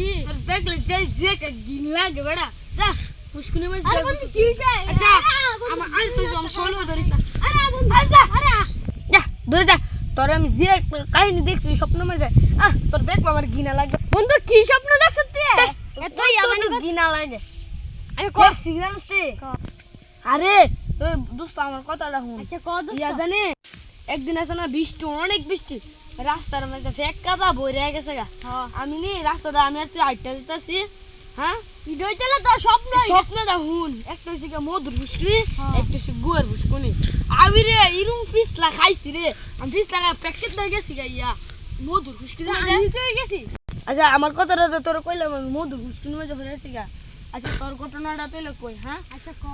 কি তোর দেখলে যে যে গিন লাগে বেড়া যা পুষ্কুনি মাছ আরে বন্ধু কি হইছে আচ্ছা আমার আর তুই আমার শোনো ধরিস না আরে বন্ধু আরে আরে যা ধরে যা তোর আমি যে কাহিনী দেখছি স্বপ্ন মাঝে আহ তোর দেখল আমার গিনা লাগে বন্ধু কি স্বপ্ন দেখছ তুই এতই আমার গিনা লাগে আমি ক দেখছি তুই? আরে দোস্ত আমার কথাটা শুন আচ্ছা কত ইয়া জানে একদিন আছে না বৃষ্টি অনেক বৃষ্টি রাস্তার মধ্যে ফেক কাদা বই রেখে গেছে গা। আমি নি রাস্তাটা আমি আর তুই আইটা দিতেছি হ্যাঁ? ভিডিও চলে তো স্বপ্ন স্বপ্নটা হুন একটা হচ্ছে মধুর হ্যাঁ। একটা হচ্ছে গুয়ের ফুসকুনি আমি রে ইরুম ফিসলা খাইছি রে আমি ফিসলা খাই প্যাকেট গেছি গা ইয়া মধুর ফুসকুনি আমি তো গেছি? আচ্ছা আমার কথাটা তো তোর কইলাম আমি মধুর ফুসকুনি মধ্যে ভরে গেছি গা। আচ্ছা তোর ঘটনাটা তুইলে কই হ্যাঁ? আচ্ছা ক।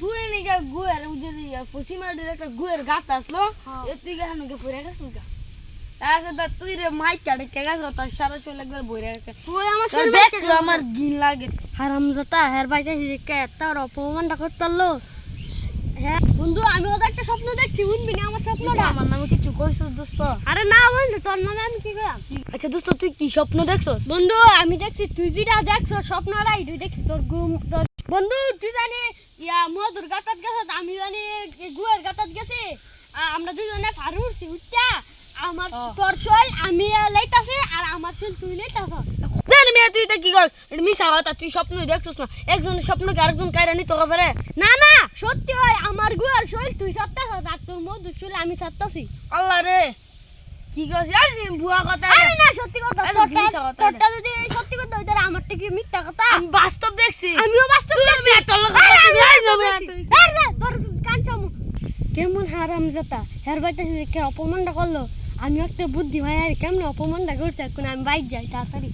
তুই নাকি গুয়ের যদি ফুসি মাটির একটা গুয়ের গাত আসলো তুই গা নাকি ফুরে গেছিস গা। তুই রে মাইক কাটে কে গেছে তোর সারা শরীর একবার বইরে গেছে। তুই আমার শরীর দেখল আমার গিন লাগে। হারাম হের বাইতে হিরিকা তার অপমানটা করতালো। হ্যাঁ বন্ধু আমি ওদের একটা স্বপ্ন দেখছি শুনবি না? আমার তুই তো স্বপ্নটা। আমার নামে কিছু কইছিস দোস্ত। আরে না বন্ধু তোর নামে আমি কি করাম আচ্ছা দোস্ত তুই কি স্বপ্ন দেখছস? বন্ধু আমি দেখছি তুই যেটা দেখছ স্বপ্নটাই তুই দেখছি তোর ঘুম তোর বন্ধু তুই জানি ইয়া মধুর গাতাত গেছ আমি জানি গুয়ের গাতাত গেছি। আমরা দুজনে ফারু উঠছি উঠতা আমার ও। তোর শৈল আমি লইতাছি আর আমার শৈল তুই লইতাছ। দেন মেয়ে তুই এটা কি কস? মিশা কথা তুই স্বপ্নই দেখছস না। একজনের স্বপ্নকে আরেকজন কাইরা নিতে হবে রে। না না সত্যি হয় আমার গুয়ের শৈল তুই সত্তাছ আর তোর শৈল আমি সত্তাছি আল্লাহ রে। কি কস? আরে ভুয়া কথা আরে না সত্যি কথা তোরটা মিথ্যা কথা তোরটা যদি সত্যি কথা হইতো আমারটা কি মিথ্যা কথা? আমি বাস্তব দেখছি। আমিও বাস্তব দেখছি। তোর লগে তোর কান চামু। কেমন হারাম জাতা হের বাইতে কে অপমানটা করল। আমি একটা বুদ্ধি ভাই আর কেমন অপমানটা করছি? এখন আমি বাইক যাই তাড়াতাড়ি।